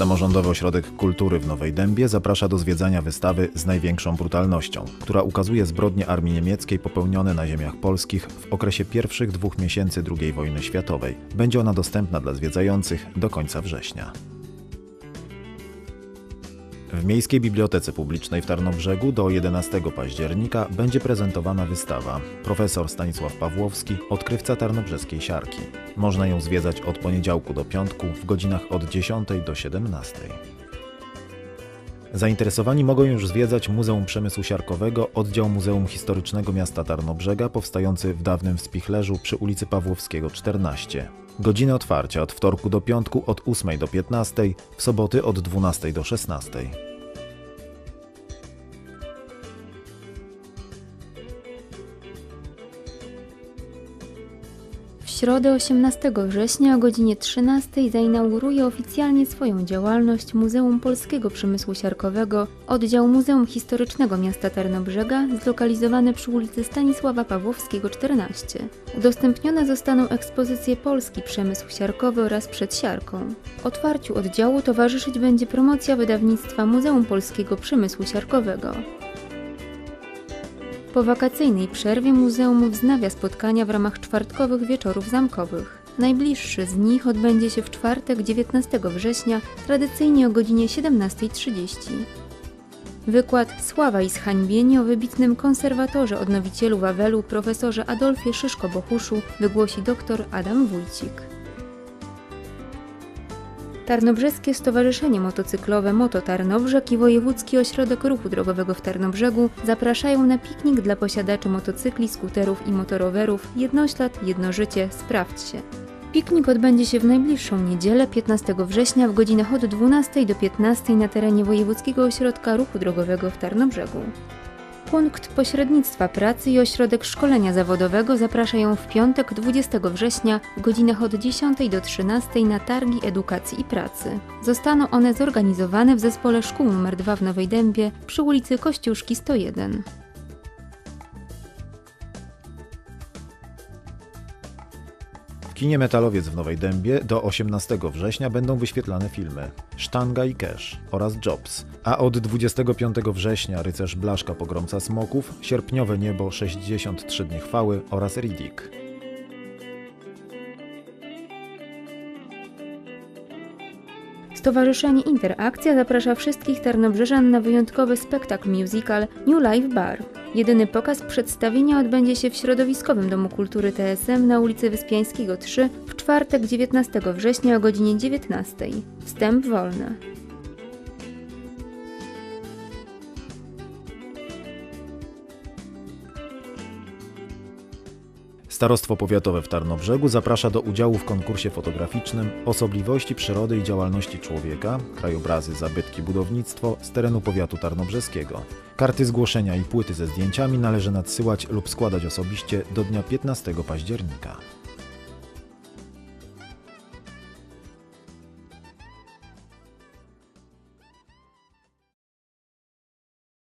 Samorządowy Ośrodek Kultury w Nowej Dębie zaprasza do zwiedzania wystawy z największą brutalnością, która ukazuje zbrodnie armii niemieckiej popełnione na ziemiach polskich w okresie pierwszych dwóch miesięcy II wojny światowej. Będzie ona dostępna dla zwiedzających do końca września. W Miejskiej Bibliotece Publicznej w Tarnobrzegu do 11 października będzie prezentowana wystawa Profesor Stanisław Pawłowski, odkrywca tarnobrzeskiej siarki. Można ją zwiedzać od poniedziałku do piątku w godzinach od 10 do 17. Zainteresowani mogą już zwiedzać Muzeum Przemysłu Siarkowego, oddział Muzeum Historycznego Miasta Tarnobrzega, powstający w dawnym Spichlerzu przy ulicy Pawłowskiego 14. Godziny otwarcia od wtorku do piątku od 8 do 15, w soboty od 12 do 16. środę 18 września o godzinie 13 zainauguruje oficjalnie swoją działalność Muzeum Polskiego Przemysłu Siarkowego, oddział Muzeum Historycznego Miasta Tarnobrzega, zlokalizowane przy ulicy Stanisława Pawłowskiego 14. Udostępnione zostaną ekspozycje Polski Przemysł Siarkowy oraz Przed Siarką. Otwarciu oddziału towarzyszyć będzie promocja wydawnictwa Muzeum Polskiego Przemysłu Siarkowego. Po wakacyjnej przerwie muzeum wznawia spotkania w ramach czwartkowych wieczorów zamkowych. Najbliższy z nich odbędzie się w czwartek 19 września, tradycyjnie o godzinie 17.30. Wykład Sława i zhańbienie o wybitnym konserwatorze odnowicielu Wawelu profesorze Adolfie Szyszko-Bohuszu wygłosi dr Adam Wójcik. Tarnobrzeskie Stowarzyszenie Motocyklowe Moto Tarnobrzeg i Wojewódzki Ośrodek Ruchu Drogowego w Tarnobrzegu zapraszają na piknik dla posiadaczy motocykli, skuterów i motorowerów Jednoślad, Jedno Życie, Sprawdź się. Piknik odbędzie się w najbliższą niedzielę 15 września w godzinach od 12 do 15 na terenie Wojewódzkiego Ośrodka Ruchu Drogowego w Tarnobrzegu. Punkt Pośrednictwa Pracy i Ośrodek Szkolenia Zawodowego zapraszają w piątek 20 września w godzinach od 10 do 13 na Targi Edukacji i Pracy. Zostaną one zorganizowane w Zespole Szkół nr 2 w Nowej Dębie przy ulicy Kościuszki 101. kinie Metalowiec w Nowej Dębie do 18 września będą wyświetlane filmy Sztanga i Cash oraz Jobs, a od 25 września Rycerz Blaszka Pogromca Smoków, Sierpniowe Niebo 63 dni chwały oraz Riddick. Stowarzyszenie Interakcja zaprasza wszystkich tarnobrzeżan na wyjątkowy spektakl musical New Life Bar. Jedyny pokaz przedstawienia odbędzie się w Środowiskowym Domu Kultury TSM na ulicy Wyspiańskiego 3 w czwartek 19 września o godzinie 19. Wstęp wolny. Starostwo Powiatowe w Tarnobrzegu zaprasza do udziału w konkursie fotograficznym Osobliwości przyrody i działalności człowieka, krajobrazy, zabytki, budownictwo z terenu powiatu tarnobrzeskiego. Karty zgłoszenia i płyty ze zdjęciami należy nadsyłać lub składać osobiście do dnia 15 października.